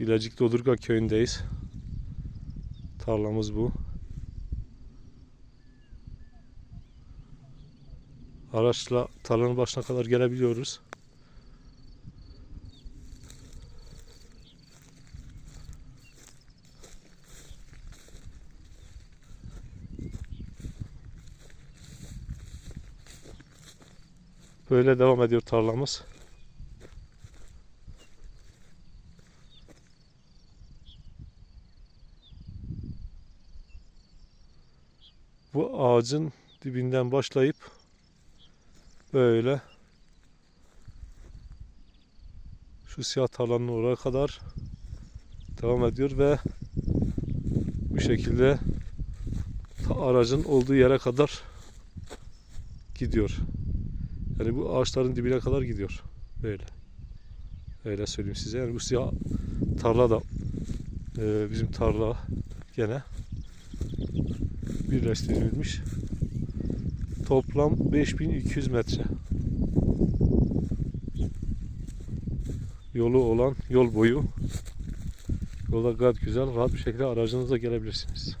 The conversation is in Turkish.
Bilecik Dodurga köyündeyiz. Tarlamız bu. Araçla tarlanın başına kadar gelebiliyoruz. Böyle devam ediyor tarlamız. Bu ağacın dibinden başlayıp böyle şu siyah tarlanın oraya kadar devam ediyor ve bu şekilde aracın olduğu yere kadar gidiyor. Yani bu ağaçların dibine kadar gidiyor. Böyle. Öyle söyleyeyim size. Yani bu siyah tarla da e, bizim tarla gene birleştirilmiş. Toplam 5200 metre. Yolu olan yol boyu. Yolda gayet güzel, rahat bir şekilde aracınızla gelebilirsiniz.